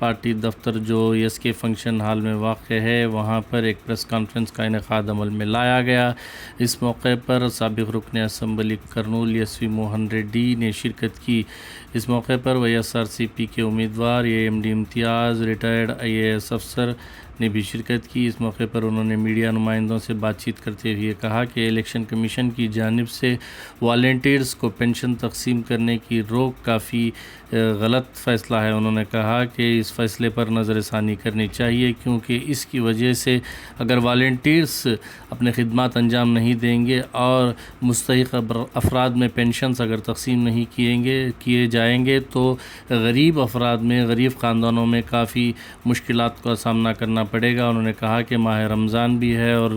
پارٹی دفتر جو یس کے فنکشن حال میں واقع ہے، وہاں پر ایک پریس کانفرنس کا انعقاد عمل میں لایا گیا۔ اس موقع پر سابق رکن اسمبلی کرنول یسوی موہن ریڈی نے شرکت کی۔ اس موقع پر وی ایس آر سی پی کے امیدوار، اے ایم ڈی امتیاز، ریٹائرڈ آئی اے ایس افسر نے بھی شرکت کی۔ اس موقع پر انہوں نے میڈیا نمائندوں سے بات چیت کرتے ہوئے کہا کہ الیکشن کمیشن کی جانب سے والنٹیئرز کو پینشن تقسیم کرنے کی روک کافی غلط فیصلہ ہے۔ انہوں نے کہا کہ اس اس فیصلے پر نظر ثانی کرنی چاہیے، کیونکہ اس کی وجہ سے اگر والنٹیرس اپنے خدمات انجام نہیں دیں گے اور مستحق افراد میں پینشنز اگر تقسیم نہیں کیے گے، کیے جائیں گے، تو غریب افراد میں، غریب خاندانوں میں کافی مشکلات کا سامنا کرنا پڑے گا۔ انہوں نے کہا کہ ماہ رمضان بھی ہے اور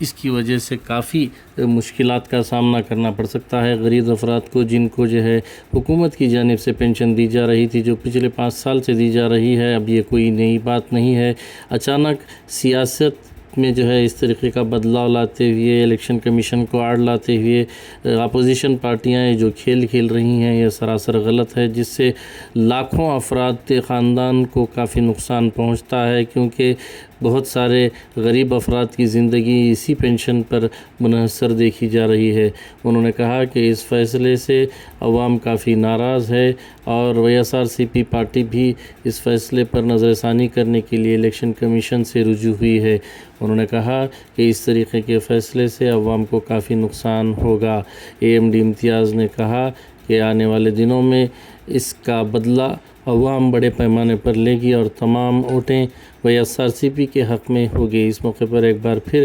اس کی وجہ سے کافی مشکلات کا سامنا کرنا پڑ سکتا ہے۔ غریب افراد کو، جن کو جو ہے حکومت کی جانب سے پینشن دی جا رہی تھی، جو پچھلے پانچ سال سے دی جا رہی ہے، اب یہ کوئی نئی بات نہیں ہے۔ اچانک سیاست میں جو ہے اس طریقے کا بدلاؤ لاتے ہوئے، الیکشن کمیشن کو آڑ لاتے ہوئے، اپوزیشن پارٹیاں جو کھیل کھیل رہی ہیں، یہ سراسر غلط ہے، جس سے لاکھوں افراد کے خاندان کو کافی نقصان پہنچتا ہے۔ کیونکہ بہت سارے غریب افراد کی زندگی اسی پینشن پر منحصر دیکھی جا رہی ہے۔ انہوں نے کہا کہ اس فیصلے سے عوام کافی ناراض ہے اور وی ایس آر سی پی پارٹی بھی اس فیصلے پر نظر ثانی کرنے کے لیے الیکشن کمیشن سے رجوع ہوئی ہے۔ انہوں نے کہا کہ اس طریقے کے فیصلے سے عوام کو کافی نقصان ہوگا۔ اے ایم ڈی امتیاز نے کہا کہ آنے والے دنوں میں اس کا بدلہ عوام بڑے پیمانے پر لے گی اور تمام ووٹیں وہ ایس آر سی پی کے حق میں ہوگی۔ اس موقع پر ایک بار پھر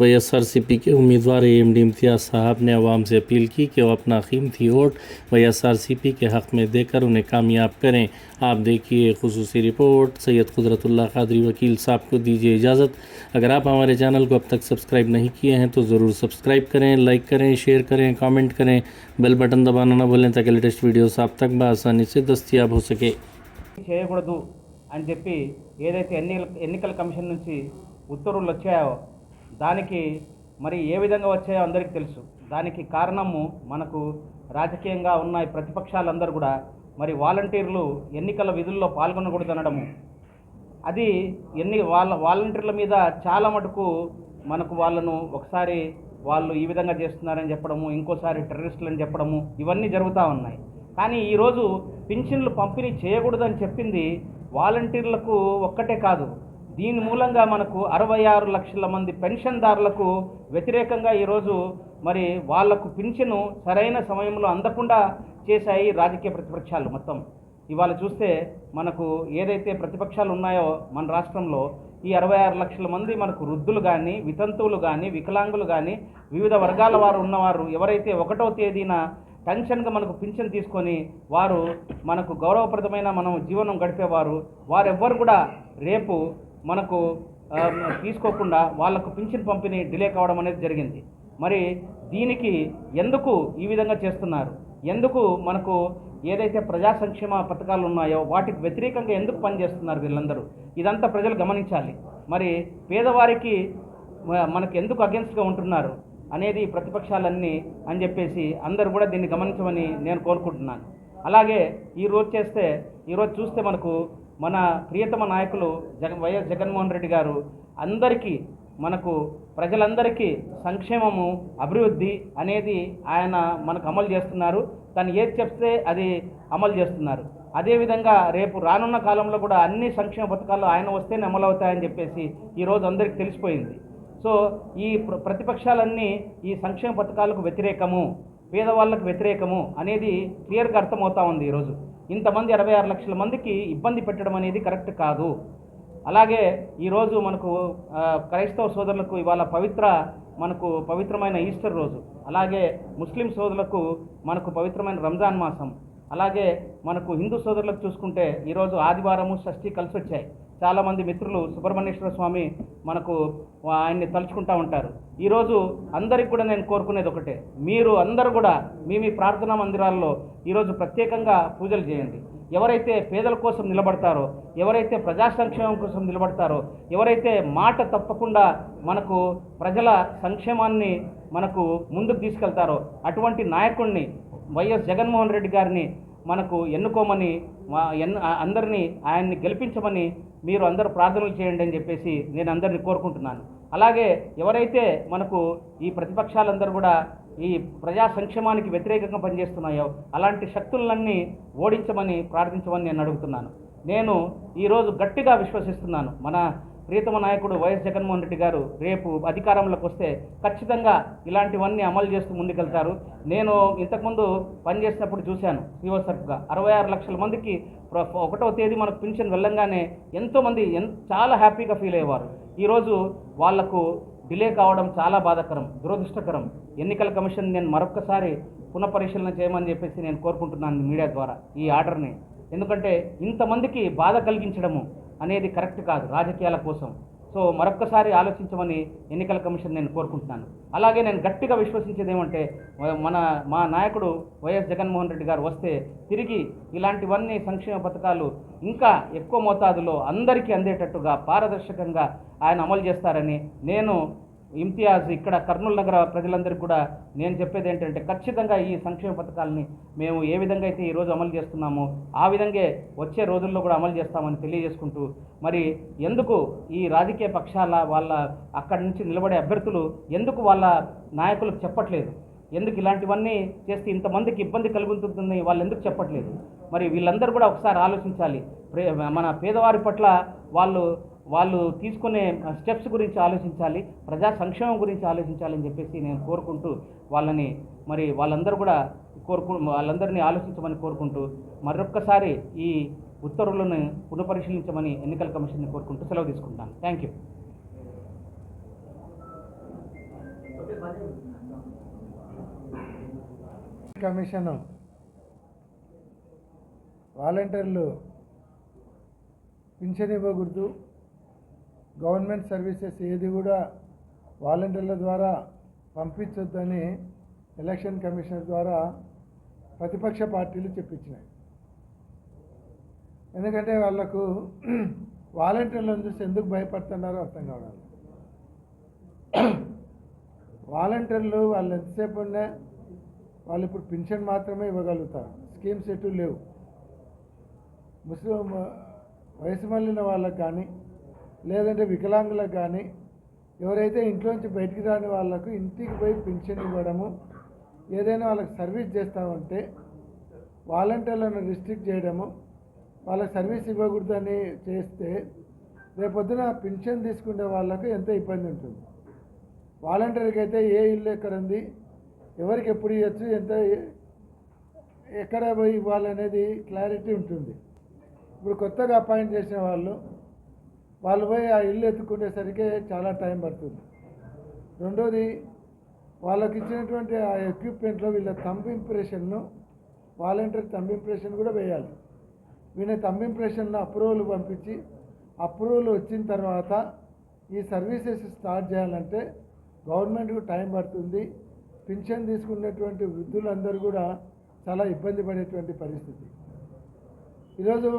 وی ایس آر سی پی کے امیدوار اے ایم ڈی امتیاز صاحب نے عوام سے اپیل کی کہ وہ اپنا قیمتی ووٹ۔ وی ایس آر سی پی کے حق میں دے کر انہیں کامیاب کریں۔ آپ دیکھیے خصوصی رپورٹ۔ سید قدرت اللہ قادری وکیل صاحب کو دیجیے اجازت۔ اگر آپ ہمارے چینل کو اب تک سبسکرائب نہیں کیے ہیں تو ضرور سبسکرائب کریں، لائک کریں، شیئر کریں، کامنٹ کریں۔ بیل بٹن دبانا نہ بھولیں تاکہ لیٹسٹ ویڈیوز آپ تک بآسانی سے دستیاب ہو سکے۔ చేయకూడదు అని చెప్పి ఏదైతే ఎన్ని ఎన్నికల కమిషన్ నుంచి ఉత్తర్వులు వచ్చాయో దానికి మరి ఏ విధంగా వచ్చాయో అందరికీ తెలుసు. దానికి కారణము మనకు రాజకీయంగా ఉన్న ప్రతిపక్షాలందరూ కూడా మరి వాలంటీర్లు ఎన్నికల విధుల్లో పాల్గొనకూడదు అనడము. అది ఎన్ని వాళ్ళ వాలంటీర్ల మీద చాలా మటుకు మనకు వాళ్ళను ఒకసారి వాళ్ళు ఈ విధంగా చేస్తున్నారని చెప్పడము ఇంకోసారి టెర్రరిస్టులు అని చెప్పడము ఇవన్నీ జరుగుతూ ఉన్నాయి. కానీ ఈరోజు పింఛన్లు పంపిణీ చేయకూడదని చెప్పింది వాలంటీర్లకు ఒక్కటే కాదు. దీని మూలంగా మనకు అరవై ఆరు లక్షల మంది పెన్షన్దారులకు వ్యతిరేకంగా ఈరోజు మరి వాళ్ళకు పింఛను సరైన సమయంలో అందకుండా చేశాయి రాజకీయ ప్రతిపక్షాలు మొత్తం. ఇవాళ చూస్తే మనకు ఏదైతే ప్రతిపక్షాలు ఉన్నాయో మన రాష్ట్రంలో ఈ అరవై ఆరు లక్షల మంది మనకు వృద్ధులు కానీ వితంతువులు కానీ వికలాంగులు కానీ వివిధ వర్గాల వారు ఉన్నవారు ఎవరైతే ఒకటో తేదీన టెన్షన్గా మనకు పింఛన్ తీసుకొని వారు మనకు గౌరవప్రదమైన మనం జీవనం గడిపేవారు వారెవ్వరు కూడా రేపు మనకు తీసుకోకుండా వాళ్ళకు పింఛన్ పంపిణీ డిలే కావడం అనేది జరిగింది. మరి దీనికి ఎందుకు ఈ విధంగా చేస్తున్నారు? ఎందుకు మనకు ఏదైతే ప్రజా సంక్షేమ పథకాలు ఉన్నాయో వాటికి వ్యతిరేకంగా ఎందుకు పనిచేస్తున్నారు వీళ్ళందరూ? ఇదంతా ప్రజలు గమనించాలి. మరి పేదవారికి మనకు ఎందుకు అగెన్స్ట్గా ఉంటున్నారు అనేది ప్రతిపక్షాలన్నీ అని చెప్పేసి అందరూ కూడా దీన్ని గమనించమని నేను కోరుకుంటున్నాను. అలాగే ఈ రోజు చేస్తే ఈరోజు చూస్తే మనకు మన ప్రియతమ నాయకులు జగ వైఎస్ జగన్మోహన్ రెడ్డి గారు అందరికీ మనకు ప్రజలందరికీ సంక్షేమము అభివృద్ధి అనేది ఆయన మనకు అమలు చేస్తున్నారు. తను ఏది చెప్తే అది అమలు చేస్తున్నారు. అదేవిధంగా రేపు రానున్న కాలంలో కూడా అన్ని సంక్షేమ పథకాలు ఆయన వస్తేనే అమలు అవుతాయని చెప్పేసి ఈరోజు అందరికీ తెలిసిపోయింది. సో ఈ ప్ర- ప్రతిపక్షాలన్నీ ఈ సంక్షేమ పథకాలకు వ్యతిరేకము. పేదవాళ్ళకు వ్యతిరేకము అనేది క్లియర్గా అర్థమవుతా ఉంది ఈరోజు ఇంతమంది అరవై ఆరు లక్షల మందికి ఇబ్బంది పెట్టడం అనేది కరెక్ట్ కాదు. అలాగే ఈరోజు మనకు క్రైస్తవ సోదరులకు ఇవాళ పవిత్ర మనకు పవిత్రమైన ఈస్టర్ రోజు. అలాగే ముస్లిం సోదరులకు మనకు పవిత్రమైన రంజాన్ మాసం. అలాగే మనకు హిందూ సోదరులకు చూసుకుంటే ఈరోజు ఆదివారము షష్ఠి కలిసి వచ్చాయి. చాలామంది మిత్రులు సుబ్రహ్మణ్యేశ్వర స్వామి మనకు ఆయన్ని తలుచుకుంటూ ఉంటారు. ఈరోజు అందరికి కూడా నేను కోరుకునేది ఒకటే. మీరు అందరూ కూడా మీ మీ ప్రార్థనా మందిరాల్లో ఈరోజు ప్రత్యేకంగా పూజలు చేయండి. ఎవరైతే పేదల కోసం నిలబడతారో ఎవరైతే ప్రజా సంక్షేమం కోసం నిలబడతారో ఎవరైతే మాట తప్పకుండా మనకు ప్రజల సంక్షేమాన్ని మనకు ముందుకు తీసుకెళ్తారో అటువంటి నాయకుడిని వైఎస్ జగన్మోహన్ రెడ్డి గారిని మనకు ఎన్నుకోమని ఎన్ అందరినీ ఆయన్ని గెలిపించమని మీరు అందరూ ప్రార్థనలు చేయండి అని చెప్పేసి నేను అందరిని కోరుకుంటున్నాను. అలాగే ఎవరైతే మనకు ఈ ప్రతిపక్షాలందరూ కూడా ఈ ప్రజా సంక్షేమానికి వ్యతిరేకంగా పనిచేస్తున్నాయో అలాంటి శక్తులన్నీ ఓడించమని ప్రార్థించమని నేను అడుగుతున్నాను. నేను ఈరోజు గట్టిగా విశ్వసిస్తున్నాను. మన ప్రియతమ నాయకుడు వైఎస్ జగన్మోహన్ రెడ్డి గారు రేపు అధికారంలోకి వస్తే ఖచ్చితంగా ఇలాంటివన్నీ అమలు చేస్తూ ముందుకెళ్తారు. నేను ఇంతకుముందు పనిచేసినప్పుడు చూశాను సిఓసర్ఫ్గా అరవై ఆరు లక్షల మందికి ప్ర- ఒకటో తేదీ మనకు పింఛన్ వెళ్ళంగానే ఎంతోమంది ఎన్ చాలా హ్యాపీగా ఫీల్ అయ్యేవారు. ఈరోజు వాళ్ళకు డిలే కావడం చాలా బాధాకరం దురదృష్టకరం. ఎన్నికల కమిషన్ నేను మరొకసారి పునఃపరిశీలన చేయమని చెప్పేసి నేను కోరుకుంటున్నాను మీడియా ద్వారా ఈ ఆర్డర్ని. ఎందుకంటే ఇంతమందికి బాధ కలిగించడము అనేది కరెక్ట్ కాదు రాజకీయాల కోసం. సో మరొక్కసారి ఆలోచించమని ఎన్నికల కమిషన్ నేను కోరుకుంటున్నాను. అలాగే నేను గట్టిగా విశ్వసించేది ఏమంటే మన మా నాయకుడు వైఎస్ జగన్మోహన్ రెడ్డి గారు వస్తే తిరిగి ఇలాంటివన్నీ సంక్షేమ పథకాలు ఇంకా ఎక్కువ మోతాదులో అందరికీ అందేటట్టుగా పారదర్శకంగా ఆయన అమలు చేస్తారని నేను ఇమ్తియాజ్ ఇక్కడ కర్నూలు నగర ప్రజలందరికీ కూడా నేను చెప్పేది ఏంటంటే ఖచ్చితంగా ఈ సంక్షేమ పథకాలని మేము ఏ విధంగా అయితే ఈరోజు అమలు చేస్తున్నామో ఆ విధంగా వచ్చే రోజుల్లో కూడా అమలు చేస్తామని తెలియజేసుకుంటూ మరి ఎందుకు ఈ రాజకీయ పక్షాల వాళ్ళ అక్కడి నుంచి నిలబడే అభ్యర్థులు ఎందుకు వాళ్ళ నాయకులకు చెప్పట్లేదు? ఎందుకు ఇలాంటివన్నీ చేస్తే ఇంతమందికి ఇబ్బంది కలుగుతుందని వాళ్ళు ఎందుకు చెప్పట్లేదు? మరి వీళ్ళందరూ కూడా ఒకసారి ఆలోచించాలి. ప్రే- మన పేదవారి పట్ల వాళ్ళు వాళ్ళు తీసుకునే స్టెప్స్ గురించి ఆలోచించాలి ప్రజా సంక్షేమం గురించి ఆలోచించాలని చెప్పేసి నేను కోరుకుంటూ వాళ్ళని మరి వాళ్ళందరూ కూడా కోరుకు వాళ్ళందరినీ ఆలోచించమని కోరుకుంటూ మరొక్కసారి ఈ ఉత్తర్వులను పునఃపరిశీలించమని ఎన్నికల కమిషన్ని కోరుకుంటూ సెలవు తీసుకుంటాను థ్యాంక్ యూ కమిషను వాలంటీర్లు పింఛన్ ఇవ్వకూడదు. గవర్నమెంట్ సర్వీసెస్ ఏది కూడా వాలంటీర్ల ద్వారా పంపించొద్దని ఎలక్షన్ కమిషన్ ద్వారా ప్రతిపక్ష పార్టీలు చెప్పించినాయి. ఎందుకంటే వాళ్ళకు వాలంటీర్లను చూసి ఎందుకు భయపడుతున్నారో అర్థం కావడం వాలంటీర్లు వాళ్ళు ఎంతసేపు ఉన్నా వాళ్ళు ఇప్పుడు పింఛన్ మాత్రమే ఇవ్వగలుగుతారు. స్కీమ్స్ ఎటు లేవు. ముస్లిం వయసు మళ్ళిన వాళ్ళకి కానీ లేదంటే వికలాంగులకు కానీ ఎవరైతే ఇంట్లోంచి బయటికి రాని వాళ్ళకు ఇంటికి పోయి పెన్షన్ ఇవ్వడము ఏదైనా వాళ్ళకి సర్వీస్ చేస్తామంటే వాలంటీర్లను రిస్ట్రిక్ట్ చేయడము వాళ్ళకి సర్వీస్ ఇవ్వకూడదని చేస్తే రేపొద్దున పెన్షన్ తీసుకునే వాళ్ళకు ఎంత ఇబ్బంది ఉంటుంది. వాలంటీర్కి అయితే ఏ ఇల్లు ఎక్కడ ఉంది ఎవరికి ఎప్పుడు ఇవ్వచ్చు ఎంత ఎక్కడ పోయి ఇవ్వాలనేది క్లారిటీ ఉంటుంది. ఇప్పుడు కొత్తగా అపాయింట్ చేసిన వాళ్ళు వాళ్ళు పోయి ఆ ఇల్లు ఎత్తుకునేసరికి చాలా టైం పడుతుంది. రెండోది వాళ్ళకి ఇచ్చినటువంటి ఆ ఎక్విప్మెంట్లో వీళ్ళ థంబ్ ఇంప్రెషన్ను వాలంటీర్ థంబ్ ఇంప్రెషన్ కూడా వేయాలి. వీళ్ళ థంబ్ ఇంప్రెషన్ను అప్రూవల్ పంపించి అప్రూవల్ వచ్చిన తర్వాత ఈ సర్వీసెస్ స్టార్ట్ చేయాలంటే గవర్నమెంట్కు టైం పడుతుంది. పింఛన్ తీసుకున్నటువంటి వృద్ధులందరూ కూడా చాలా ఇబ్బంది పడేటువంటి పరిస్థితి. ఈరోజు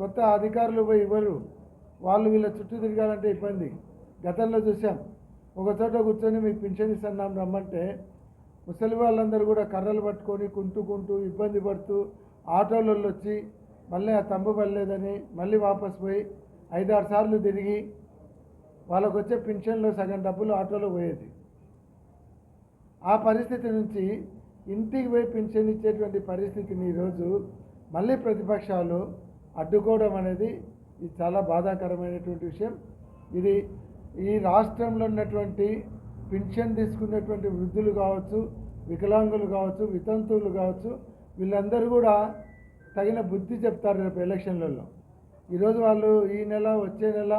కొత్త అధికారులు పోయి ఇవ్వరు. వాళ్ళు వీళ్ళ చుట్టూ తిరగాలంటే ఇబ్బంది. గతంలో చూసాం ఒక చోట కూర్చొని మీకు పింఛన్ ఇస్తున్నాం రమ్మంటే ముసలి వాళ్ళందరూ కూడా కర్రలు పట్టుకొని కుంటుకుంటూ ఇబ్బంది పడుతూ ఆటోలలో వచ్చి మళ్ళీ ఆ తంబు పడలేదని మళ్ళీ వాపస్ పోయి ఐదారు సార్లు తిరిగి వాళ్ళకు వచ్చే పింఛన్లో సగం డబ్బులు ఆటోలో పోయేది. ఆ పరిస్థితి నుంచి ఇంటికి పోయి పింఛన్ ఇచ్చేటువంటి పరిస్థితిని ఈరోజు మళ్ళీ ప్రతిపక్షాలు అడ్డుకోవడం అనేది ఇది చాలా బాధాకరమైనటువంటి విషయం. ఇది ఈ రాష్ట్రంలో ఉన్నటువంటి పెన్షన్ తీసుకునేటువంటి వృద్ధులు కావచ్చు వికలాంగులు కావచ్చు వితంతువులు కావచ్చు వీళ్ళందరూ కూడా తగిన బుద్ధి చెప్తారు రేపు ఎలక్షన్లలో. ఈరోజు వాళ్ళు ఈ నెల వచ్చే నెల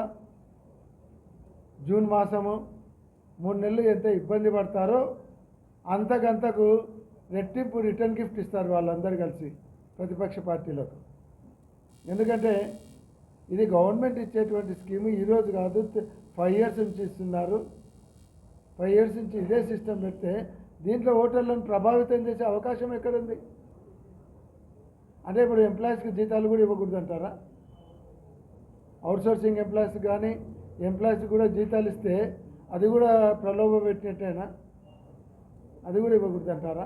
జూన్ మాసము మూడు నెలలు ఎంత ఇబ్బంది పడతారో అంతకంతకు రెట్టింపు రిటర్న్ గిఫ్ట్ ఇస్తారు వాళ్ళందరూ కలిసి ప్రతిపక్ష పార్టీలకు. ఎందుకంటే ఇది గవర్నమెంట్ ఇచ్చేటువంటి స్కీమ్. ఈరోజు కాదు ఫైవ్ ఇయర్స్ నుంచి ఇస్తున్నారు. ఫైవ్ ఇయర్స్ నుంచి ఇదే సిస్టమ్ పెడితే దీంట్లో ఓటర్లను ప్రభావితం చేసే అవకాశం ఎక్కడుంది? అంటే ఇప్పుడు ఎంప్లాయీస్కి జీతాలు కూడా ఇవ్వకూడదు అంటారా? అవుట్సోర్సింగ్ ఎంప్లాయీస్ కానీ ఎంప్లాయీస్ కూడా జీతాలు ఇస్తే అది కూడా ప్రలోభ పెట్టినట్టేనా? అది కూడా ఇవ్వకూడదు అంటారా?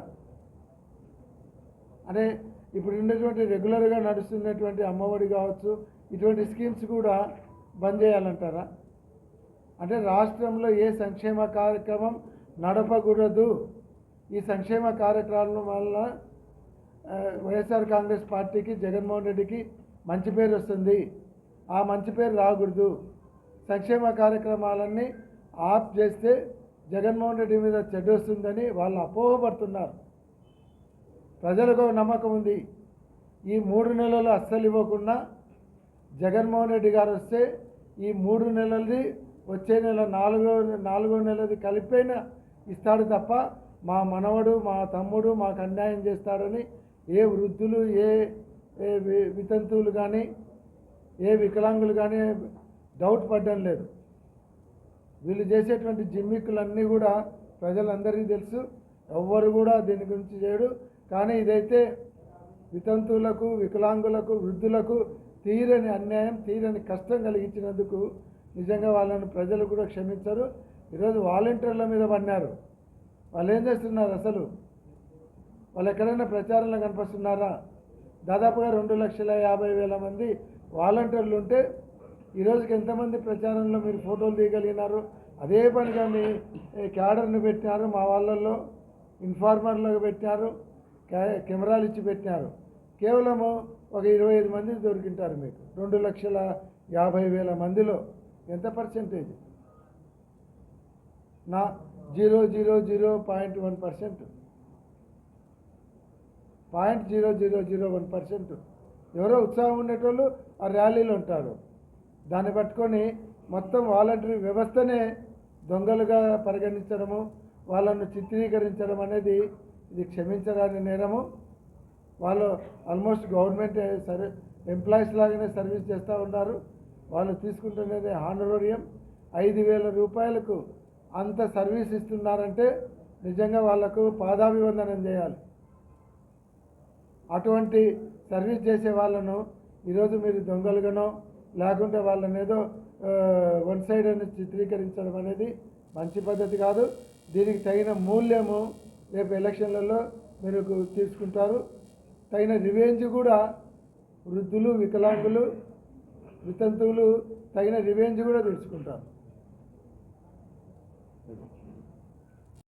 అంటే ఇప్పుడు ఉన్నటువంటి రెగ్యులర్గా నడుస్తున్నటువంటి అమ్మఒడి కావచ్చు ఇటువంటి స్కీమ్స్ కూడా బంద్ చేయాలంటారా? అంటే రాష్ట్రంలో ఏ సంక్షేమ కార్యక్రమం నడపకూడదు? ఈ సంక్షేమ కార్యక్రమం వల్ల వైఎస్ఆర్ కాంగ్రెస్ పార్టీకి జగన్మోహన్ రెడ్డికి మంచి పేరు వస్తుంది. ఆ మంచి పేరు రాకూడదు. సంక్షేమ కార్యక్రమాలన్నీ ఆఫ్ చేస్తే జగన్మోహన్ రెడ్డి మీద చెడ్డ వస్తుందని వాళ్ళు అపోహపడుతున్నారు. ప్రజలకు నమ్మకం ఉంది. ఈ మూడు నెలలు అస్సలు ఇవ్వకుండా జగన్మోహన్ రెడ్డి గారు వస్తే ఈ మూడు నెలలది వచ్చే నెల నాలుగో నాలుగో నెలది కలిపైనా ఇస్తాడు తప్ప మా మనవడు మా తమ్ముడు మాకు అన్యాయం చేస్తాడని ఏ వృద్ధులు ఏ ఏ వితంతువులు కానీ ఏ వికలాంగులు కానీ డౌట్ పడ్డం లేదు. వీళ్ళు చేసేటువంటి జిమ్మిక్కులన్నీ కూడా ప్రజలందరికీ తెలుసు. ఎవ్వరు కూడా దీని గురించి చేయడు. కానీ ఇదైతే వితంతువులకు వికలాంగులకు వృద్ధులకు తీరని అన్యాయం తీరని కష్టం కలిగించినందుకు నిజంగా వాళ్ళని ప్రజలు కూడా క్షమించరు. ఈరోజు వాలంటీర్ల మీద పడినారు. వాళ్ళు ఏం చేస్తున్నారు అసలు? వాళ్ళు ఎక్కడైనా ప్రచారంలో కనిపిస్తున్నారా దాదాపుగా రెండు లక్షల యాభై వేల మంది వాలంటీర్లు ఉంటే ఈరోజుకి ఎంతమంది ప్రచారంలో మీరు ఫోటోలు తీయగలిగినారు? అదే పనిగా మీ క్యాడర్ని పెట్టినారు మా వాళ్ళల్లో ఇన్ఫార్మర్లకు పెట్టినారు కె- కెమెరాలు ఇచ్చి పెట్టినారు. కేవలము ఒక ఇరవై ఐదు మంది దొరికింటారు మీకు. రెండు లక్షల యాభై వేల మందిలో ఎంత పర్సెంటేజ్ నా zero zero zero point one percent point zero zero zero one percent ఎవరో ఉత్సాహం ఉండేటోళ్ళు ఆ ర్యాలీలు ఉంటారు. దాన్ని పట్టుకొని మొత్తం వాలంటరీ వ్యవస్థనే దొంగలుగా పరిగణించడము వాళ్ళను చిత్రీకరించడం అనేది ఇది క్షమించరాని నేరము. వాళ్ళు ఆల్మోస్ట్ గవర్నమెంట్ సర్వీ ఎంప్లాయీస్ లాగానే సర్వీస్ చేస్తూ ఉన్నారు. వాళ్ళు తీసుకుంటున్నది ఆనరోరియం ఐదు వేల రూపాయలకు అంత సర్వీస్ ఇస్తున్నారంటే నిజంగా వాళ్ళకు పాదాభివందనం చేయాలి. అటువంటి సర్వీస్ చేసే వాళ్ళను ఈరోజు మీరు దొంగలుగానో లేకుంటే వాళ్ళని ఏదో వన్ సైడ్ అని చిత్రీకరించడం అనేది మంచి పద్ధతి కాదు. దీనికి తగిన మూల్యము రేపు ఎలక్షన్లలో మీరు తీసుకుంటారు. తగిన రివెంజ్ కూడా వృద్ధులు వికలాంగులు వితంతువులు తగిన రివెంజ్ కూడా తెలుసుకుంటారు.